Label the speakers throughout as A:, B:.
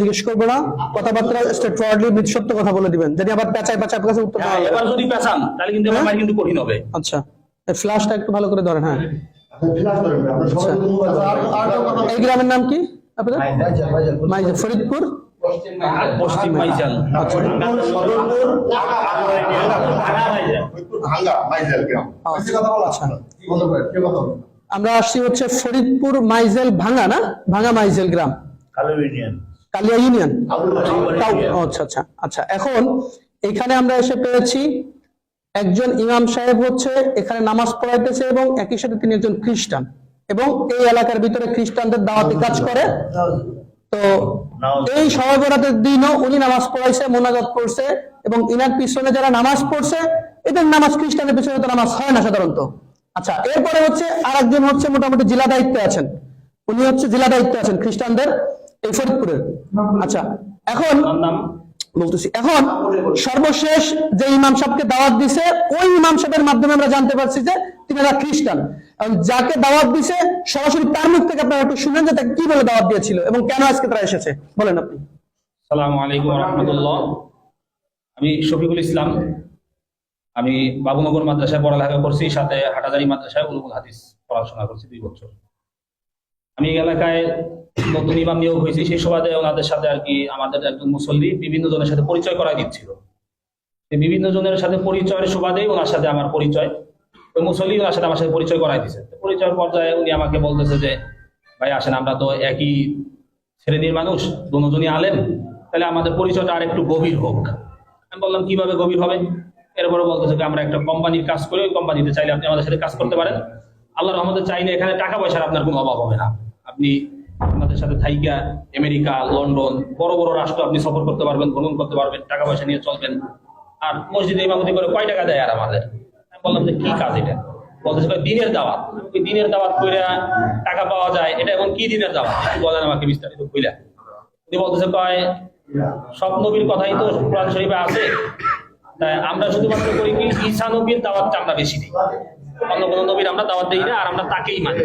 A: জিজ্ঞেস করব না কথাবার্তা ফরওয়ার্ডলি সত্য কথা বলে দিবেন। যদি আবার পেঁচায় পেঁচায় আপনার কাছে উত্তর
B: হ্যাঁ
A: দেওয়া
B: এবার যদি পেছান তাহলে কিন্তু আমার কিন্তু কঠিন হবে।
A: আচ্ছা ফ্ল্যাশটা একটু ভালো করে ধরেন হ্যাঁ। আচ্ছা। এই গ্রামের নাম কি আপনাদের? মাইজা ফরিদপুর?
B: পশ্চিম মাইজাল
A: আচ্ছা। আমরা আসছি হচ্ছে ফরিদপুর মাইজেল ভাঙা না? ভাঙা মাইজেল গ্রাম। কালিয়া ইউনিয়ন আচ্ছা আচ্ছা আচ্ছা। এখন এখানে আমরা এসে পেয়েছি একজন ইমাম সাহেব হচ্ছে এখানে নামাজ পড়াইতেছে এবং একই সাথে তিনি একজন খ্রিস্টান। এবং এই এলাকার ভিতরে খ্রিস্টানদের দাওয়াতি কাজ করে। তো এই সহবরাতের দিনও উনি নামাজ পড়াইছে মোনাজাত করছে এবং ইনার পিছনে যারা নামাজ পড়ছে এদের নামাজ খ্রিস্টানের পিছনে তো নামাজ হয় না সাধারণত। আচ্ছা এরপরে হচ্ছে আরেকজন হচ্ছে মোটামুটি জেলা দায়িত্বে আছেন। উনি হচ্ছে জেলা দায়িত্বে আছেন খ্রিস্টানদের। এই ফরিদপুরের আচ্ছা এখন বলতেছি এখন সর্বশেষ যে ইমাম সাহেবকে দাওয়াত দিছে ওই ইমাম সাহেবের মাধ্যমে আমরা জানতে পারছি যে তিনি একটা খ্রিস্টান। এবং যাকে দাওয়াত দিছে সরাসরি তার মুখ থেকে আপনারা একটু শুনেন যে তাকে কি বলে দাওয়াত দিয়েছিল এবং কেন আজকে তারা এসেছে? বলেন আপনি।
B: সালাম আলাইকুম রহমতুল্লাহ। আমি শফিকুল ইসলাম। আমি বাবুনগর মাদ্রাসায় পড়ালেখা করছি সাথে হাটাজারি মাদ্রাসায় উলুমুল হাদিস পড়াশোনা করছি দুই বছর। আমি এলাকায় নতুন ইমাম নিয়োগ হয়েছি সেই সুবাদে ওনাদের সাথে আর কি আমাদের একজন মুসল্লি বিভিন্ন জনের সাথে পরিচয় করা দিচ্ছিল। বিভিন্ন জনের সাথে পরিচয়ের সুবাদেই ওনার সাথে আমার পরিচয়। ওই মুসল্লি ওনার সাথে আমার সাথে পরিচয় করাই দিচ্ছে তো পরিচয়ের পর্যায়ে উনি আমাকে বলতেছে যে, ভাই, আসেন, আমরা তো একই শ্রেণির মানুষ, দুজনই আলেম। তাহলে আমাদের পরিচয়টা আর একটু গভীর হোক। আমি বললাম, কীভাবে গভীর হবে? এরপরে বলতেছে যে, আমরা একটা কোম্পানির কাজ করি, ওই কোম্পানিতে চাইলে আপনি আমাদের সাথে কাজ করতে পারেন। আল্লাহ রহমতে চাইলে এখানে টাকা পয়সার আপনার কোনো অভাব হবে না। আপনি আমাদের সাথে থাইকা, আমেরিকা, লন্ডন, বড় বড় রাষ্ট্র আপনি সফর করতে পারবেন, ভ্রমণ করতে পারবেন টাকা পয়সা নিয়ে চলবেন। আর মসজিদে ইমামতি করে কয় টাকা দেয় আর আমাদের? আমি বললাম যে কি কাজ এটা? বলতেছে দিনের দাওয়াত। ওই দিনের দাওয়াত করে টাকা পাওয়া যায়। এটা এখন কি দিনের দাওয়াত? বলেন আমাকে বিস্তারিত কইলা উনি বলতেছে, কয়, সব নবীর কথাই তো কোরআন শরীফে আছে। তাই আমরা শুধুমাত্র করি কি? ঈসা নবীর দাওয়াতটা আমরা বেশি দিই। অন্য কোনো নবীর আমরা দাওয়াত দিই না আর আমরা তাকেই মানি।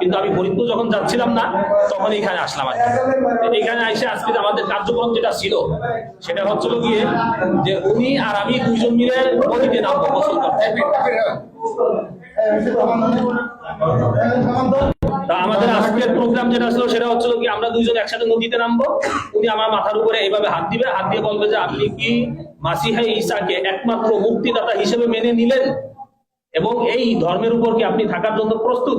B: কিন্তু আমি ফরিদপুর যখন যাচ্ছিলাম না, তখন এখানে আসলাম আর এখানে এসে আজকে আমাদের কার্যক্রম যেটা ছিল, সেটা হচ্ছিল গিয়ে যে উনি আর আমি দুইজন মিলে নদীতে নামবো। গোসল করতে আমাদের আজকের প্রোগ্রাম যেটা ছিল, সেটা হচ্ছিল কি আমরা দুইজন একসাথে নদীতে নামবো। উনি আমার মাথার উপরে এইভাবে হাত দিবে। হাত দিয়ে বলবে যে, আপনি কি মাসিহা ঈসাকে একমাত্র মুক্তিদাতা হিসেবে মেনে নিলেন? এবং এই ধর্মের উপর কি আপনি থাকার জন্য প্রস্তুত?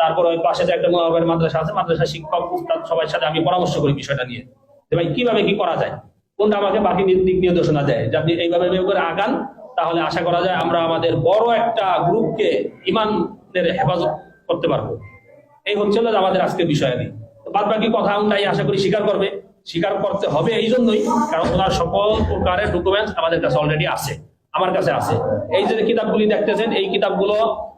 B: তারপর ওই পাশে যে একটা মোনাওয়ার মাদ্রাসা আছে, মাদ্রাসা শিক্ষক, উস্তাদ সবার সাথে আমি পরামর্শ করি বিষয়টা নিয়ে। যে ভাই, কীভাবে কি করা যায়? কোনটা আমাকে বাকি দিক নির্দেশনা দেয়? যে আপনি এইভাবে করে আগান, তাহলে আশা করা যায় আমরা আমাদের বড় একটা গ্রুপকে ইমানের হেফাজত করতে পারব। এই হচ্ছিল আমাদের আজকের বিষয়াদি বাদ বাকি কথা উন্নাই আশা করি স্বীকার করবে। স্বীকার করতে হবে এই জন্যই, কারণ ওনার সকল প্রকারের ডকুমেন্টস আমাদের কাছে অলরেডি আছে, আমার কাছে আছে। এই যে কিতাবগুলি দেখতেছেন, এই কিতাবগুলো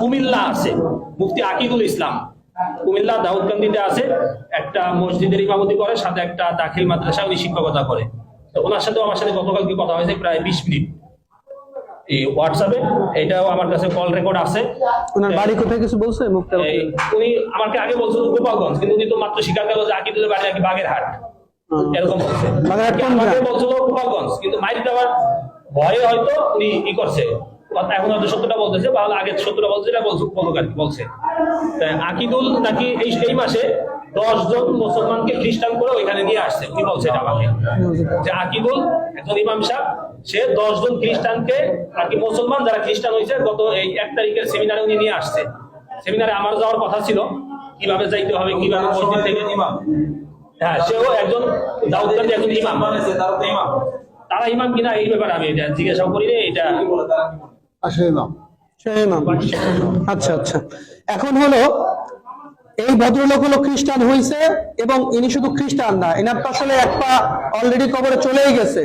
B: কুমিল্লা আছে। মুফতি আকিদুল ইসলাম। কুমিল্লা দাউদকান্দিতে আছে। একটা মসজিদের ইমামতি করে সাথে একটা দাখিল মাদ্রাসা উনি শিক্ষকতা করে। তো ওনার সাথে আমার সাথে গতকালকে কথা হয়েছে প্রায় বিশ মিনিট। এই হোয়াটসঅ্যাপে এটাও আমার কাছে কল রেকর্ড আছে।
A: ওনার বাড়ি কোথায় কিছু বলছে মুক্তা
B: উনি আমাকে আগে বলছিল গোপালগঞ্জ কিন্তু উনি তো মাত্র স্বীকার করল যে আকিদুলের বাড়ি নাকি বাগেরহাট। এরকম বলছে।
A: বাগেরহাট কোন
B: বলছিল গোপালগঞ্জ কিন্তু মাইর দেওয়ার ভয়ে হয়তো উনি ই করছে। এখন হয়তো সত্যটা বলতেছে বা আগে সত্যটা বলছে বলছে বলছে। আকিদুল নাকি এই এই মাসে দশ জন মুসলমানকে খ্রিস্টান করে ওইখানে নিয়ে আসছে। উনি বলছে এটা আমাকে? যে একজন ইমাম সাহেব সে খ্রিস্টানকে আর কি মুসলমান যারা খ্রিস্টান হয়েছে গত এই এক তারিখের সেমিনারে উনি নিয়ে আসছে। সেমিনারে আমার যাওয়ার কথা ছিল কীভাবে যাইতে হবে কীভাবে মসজিদ থেকে ইমাম। হ্যাঁ সেও একজন দাউদকান্দি একজন ইমাম। তারা ইমাম। কিনা এই ব্যাপারে আমি এটা জিজ্ঞাসা করি রে এটা।
A: আচ্ছা আচ্ছা। এখন হলো এই ভদ্রলোক হলো খ্রিস্টান হয়েছে এবং ইনি শুধু খ্রিস্টান না এনার তো আসলে এক পা অলরেডি কবরে চলেই গেছে।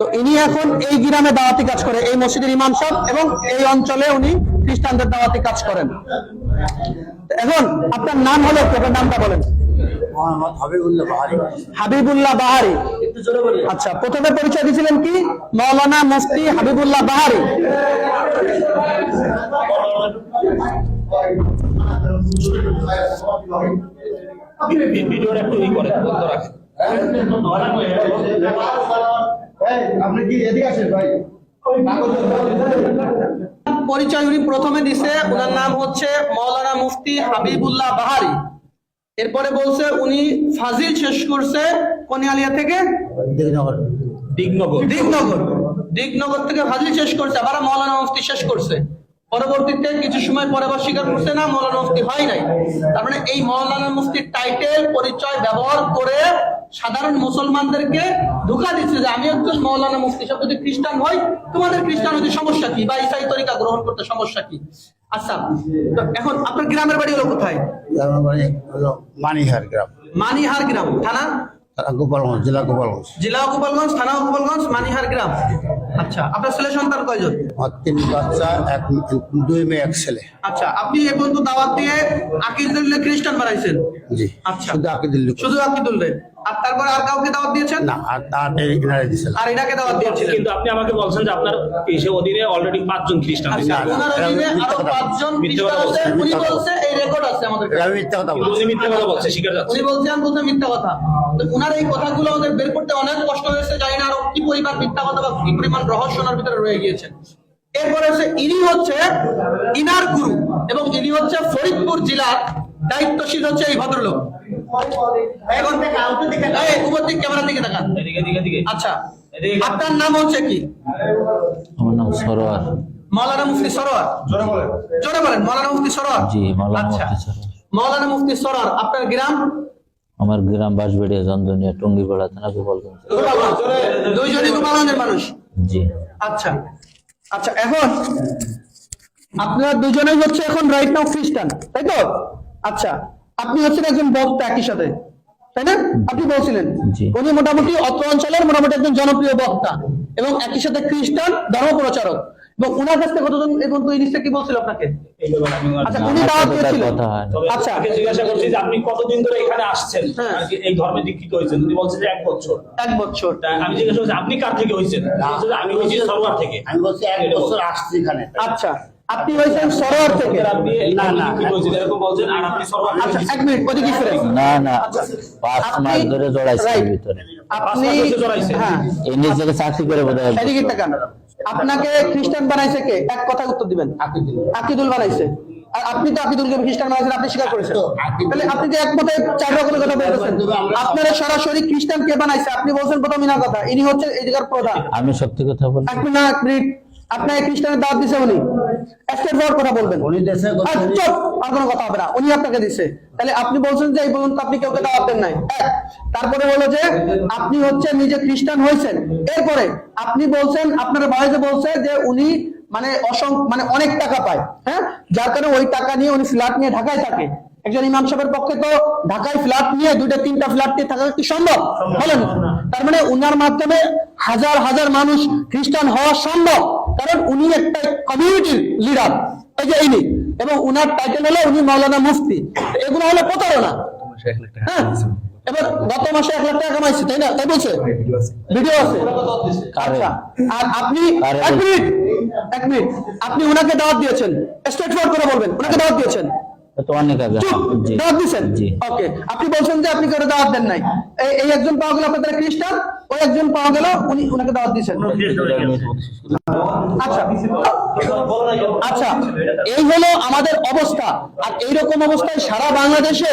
A: তো ইনি এখন এই গ্রামে দাওয়াতি কাজ করে এই মসজিদের ইমাম সাহেব এবং এই অঞ্চলে উনি খ্রিস্টানদের দাওয়াতি কাজ করেন। এখন আপনার নাম হলো? আপনার নামটা বলেন।
C: হাবিবুল্লাহ বাহারি।
A: আচ্ছা প্রথমে পরিচয় দিয়েছিলেন কি? মৌলানা মুফতি হাবিবুল্লাহ বাহারি।
B: ভিডিওটা একটু ই করে বন্ধ রাখে
C: আপনি কি এদিকে আসেন ভাই
A: পরিচয় উনি প্রথমে দিছে ওনার নাম হচ্ছে মৌলানা মুফতি হাবিবুল্লাহ বাহারি। এরপরে বলছে উনি ফাজিল শেষ করছে কোনিয়ালিয়া থেকে
C: দিগনগর
B: দিগনগর
A: দিগনগর দিগনগর থেকে ফাজিল শেষ করছে আবার মৌলানা মুফতি শেষ করছে। পরবর্তীতে কিছু সময় পরে আবার স্বীকার করছে না মৌলানা মুফতি হয় নাই। তার মানে এই মৌলানা মুফতির টাইটেল পরিচয় ব্যবহার করে সাধারণ মুসলমানদেরকে ধোকা দিচ্ছে যে আমি একজন মৌলানা মুফতি সব যদি খ্রিস্টান হই তোমাদের খ্রিস্টান হতে সমস্যা কি? বা ইসাই তরিকা গ্রহণ করতে সমস্যা কি? আচ্ছা এখন আপনার গ্রামের বাড়ি হলো কোথায়?
C: আমার বাড়ি হলো মানিহার গ্রাম।
A: মানিহার গ্রাম থানা
C: গোপালগঞ্জ জেলা গোপালগঞ্জ।
A: জেলা গোপালগঞ্জ থানা গোপালগঞ্জ মানিহার গ্রাম। আচ্ছা আপনার ছেলে সন্তান কয়জন?
C: আমার তিন বাচ্চা এক দুই মেয়ে এক ছেলে।
A: আচ্ছা আপনি পর্যন্ত দাওয়াত দিয়ে আকিদুল্লাহ খ্রিস্টান বানাইছেন?
C: জি
A: আচ্ছা।
C: শুধু আকিদুল্লি
A: শুধু আকিদুল্লাহ? আর তারপরে আর কাউকে দাওয়াত দিয়েছেন?
C: না আর তার এনারে দিছিল
A: আর এটাকে দাওয়াত দিয়েছিলেন।
B: কিন্তু আপনি আমাকে বলছেন যে আপনার সে অধীনে অলরেডি পাঁচজন খ্রিস্টান
A: আচ্ছা
B: আছে।
A: ওনার অধীনে
C: আরও
A: পাঁচজন খ্রিস্টান আছে উনি বলছে এই রেকর্ড আছে আমাদের
C: আমি মিথ্যা কথা বলছি
B: উনি মিথ্যা কথা বলছে স্বীকার যাচ্ছে।
A: উনি বলছেন বলতে মিথ্যা কথা। তো উনার এই কথাগুলো আমাদের বের করতে অনেক কষ্ট হয়েছে জানি না আরও কি পরিমাণ মিথ্যা কথা বা কি পরিমাণ রহস্য ওনার ভিতরে রয়ে গিয়েছে। এরপরে হচ্ছে ইনি হচ্ছে ইনার গুরু এবং ইনি হচ্ছে ফরিদপুর জেলার দায়িত্বশীল হচ্ছে এই ভদ্রলোক। এখন উপর দিক ক্যামেরার দিকে তাকান।
B: এদিকে এদিকে এদিকে।
A: আচ্ছা আপনার নাম হচ্ছে কি?
D: আমার নাম সরোয়ার।
A: মৌলানা মুফতি সরোয়ার? জোরে বলেন। মৌলানা মুফতি সরোয়ার?
D: জি মাওলানা
A: আচ্ছা।
D: মুফতি সরোয়ার।
A: মৌলানা মুফতি সরোয়ার আপনার গ্রাম?
D: আমার গ্রাম বাঁশবেড়িয়া চন্দনিয়া টঙ্গিপাড়া থানা গোপালগঞ্জ
A: গোপালগঞ্জ দুইজনই গোপালগঞ্জের মানুষ?
D: জি।
A: আচ্ছা আচ্ছা এখন আপনারা দুজনেই হচ্ছে এখন রাইট নাও খ্রিস্টান তাই তো? আচ্ছা আপনি হচ্ছেন একজন বক্তা একই সাথে তাই না? আপনি বলছিলেন। উনি মোটামুটি অত্র অঞ্চলের মোটামুটি একজন জনপ্রিয় বক্তা এবং একই সাথে খ্রিস্টান ধর্ম প্রচারক এবং উনার কাছ থেকে কতজন কি বলছিল আপনাকে? আচ্ছা উনি দাওয়াত
D: না।
B: তবে
A: আচ্ছা
B: তাকে জিজ্ঞাসা করছি যে আপনি কতদিন ধরে এখানে আসছেন?
A: হ্যাঁ।
B: এই ধর্মে দীক্ষিত হয়েছেন? উনি বলছেন যে এক বছর।
A: এক বছর।
B: আমি জিজ্ঞাসা করছি আপনি কার থেকে হয়েছেন? আমি হয়েছি সরোয়ার থেকে।
C: আমি বলছি এক বছর আসছি এখানে।
A: আচ্ছা। আপনি হয়েছেন সরোয়ার থেকে।
C: না, না।
B: এরকম বলছেন আর আপনি সরোয়ার
A: আচ্ছা এক মিনিট ওদিকে ফিরে
D: না না
A: আচ্ছা,
D: পাঁচ মাস ধরে জড়াইছে ভিতরে।
A: আপনি। হ্যাঁ।
D: এই নিজেকে চাকরি করে বোধ হয়
A: এদিকে তাকান আপনাকে খ্রিস্টান বানাইছে কে? এক কথা উত্তর দিবেন। আকিদুল। বানাইছে। আর আপনি তো আকিদুল কবির খ্রিস্টান বানাইছেন আপনি স্বীকার করেছেন। তাহলে আপনি যে একমতে চার রকমের কথা বলতেছেন। আপনারা সরাসরি খ্রিস্টান কে বানাইছে? আপনি বলছেন প্রথম ইনা কথা ইনি হচ্ছে এই জায়গার প্রধান।
D: আমি সত্যি কথা বলি
A: এক মিনিট এক মিনিট। আপনার খ্রিস্টানের দাওয়াত দিছে উনি। স্টেট ফরওয়ার্ড কথা বলবেন।
C: উনি দেশে
A: চুপ, আর কোনো কথা হবে না। উনি আপনাকে দিছে। তাহলে আপনি বলছেন যে এই পর্যন্ত আপনি কাউকে দাওয়াত দেন নাই। তারপরে হলো যে আপনি হচ্ছে নিজে খ্রিস্টান হয়েছেন। এরপরে আপনি বলছেন আপনার ভাই যে বলছে যে উনি মানে অসং মানে অনেক টাকা পায়। হ্যাঁ? যার কারণে ওই টাকা নিয়ে উনি ফ্ল্যাট নিয়ে ঢাকায় থাকে। একজন ইমাম সাহেবের পক্ষে তো ঢাকায় ফ্ল্যাট নিয়ে দুইটা তিনটা ফ্ল্যাট নিয়ে থাকা কি সম্ভব? বলেন। তার মানে উনার মাধ্যমে হাজার হাজার মানুষ খ্রিস্টান হওয়া সম্ভব। কারণ উনি একটা কমিউনিটির লিডার এই যে ইনি। এবং উনার টাইটেল হলো উনি মাওলানা মুফতি। এগুলো হলো প্রতারণা। হ্যাঁ? এবার গত মাসে এক লাখ টাকা কামাইছে তাই না? তাই বলছে? ভিডিও আছে। আচ্ছা আর আপনি এক মিনিট এক মিনিট। আপনি উনাকে দাওয়াত দিয়েছেন। স্ট্রেট ফরওয়ার্ড করে বলবেন উনাকে দাওয়াত দিয়েছেন।
D: তো অনেক আগে।
A: দাওয়াত দিয়েছেন
D: জি।
A: ওকে আপনি বলছেন যে আপনি কারও দাওয়াত দেন নাই। এই একজন পাওয়া গেল আপনাদের খ্রিস্টান ওই একজন পাওয়া গেল উনি দাওয়াত দিয়েছেন আচ্ছা। আচ্ছা এই হলো আমাদের অবস্থা। আর এইরকম অবস্থায় সারা বাংলাদেশে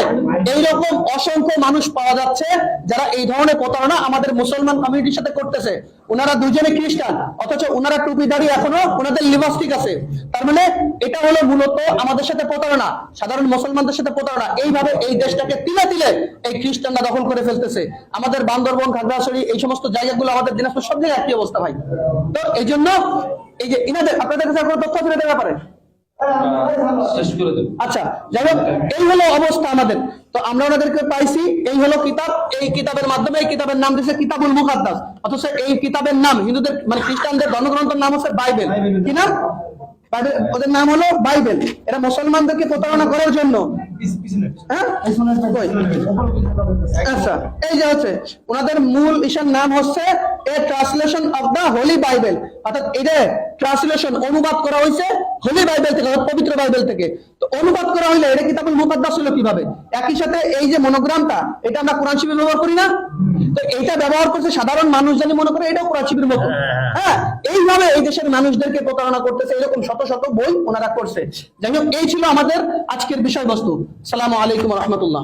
A: এইরকম অসংখ্য মানুষ পাওয়া যাচ্ছে যারা এই ধরনের প্রতারণা আমাদের মুসলমান কমিউনিটির সাথে করতেছে। ওনারা দুজনে খ্রিস্টান, অথচ ওনারা টুপি দাঁড়িয়ে এখনও ওনাদের লিপস্টিক আছে। তার মানে এটা হলো মূলত আমাদের সাথে প্রতারণা, সাধারণ মুসলমানদের সাথে প্রতারণা। এইভাবে এই দেশটাকে তিলে তিলে এই খ্রিস্টানরা দখল করে ফেলতেছে। আমাদের বান্দরবন, খাগড়াছড়ি এই সমস্ত জায়গাগুলো আমাদের দিনাজপুর সব জায়গায় একই অবস্থা ভাই। তো এই জন্য এই যে ইনাদের, আপনাদের কাছে কোনো তথ্য আছে ব্যাপারে? আচ্ছা যাই হোক, এই হলো অবস্থা আমাদের। তো আমরা ওনাদেরকে পাইছি, এই হলো কিতাব, এই কিতাবের মাধ্যমে এই কিতাবের নাম দিয়েছে কিতাবুল মুকাদ্দাস অথচ এই কিতাবের নাম হিন্দুদের মানে খ্রিস্টানদের ধর্মগ্রন্থের নাম হচ্ছে বাইবেল। কি নাম? ওদের নাম হলো বাইবেল। এরা মুসলমানদেরকে প্রতারণা করার জন্য। হ্যাঁ? আচ্ছা এই যে হচ্ছে ওনাদের মূল ইসার নাম হচ্ছে a translation of the holy Bible অর্থাৎ এটা ট্রান্সলেশন অনুবাদ করা হয়েছে হোলি বাইবেল থেকে পবিত্র বাইবেল থেকে। তো অনুবাদ করা হইলে এটা কিতাবুল মুকাদ্দাস হলো কীভাবে? একই সাথে এই যে মনোগ্রামটা এটা আমরা কোরআন শিবির ব্যবহার করি না? তো এটা ব্যবহার করছে সাধারণ মানুষ জানি মনে করে এটাও কোরআন শিবির মতো হ্যাঁ এইভাবে এই দেশের মানুষদেরকে প্রতারণা করতেছে এরকম শত শত বই ওনারা করছে। যাই হোক এই ছিল আমাদের আজকের বিষয়বস্তু। সালাম আলাইকুম রহমতুল্লাহ।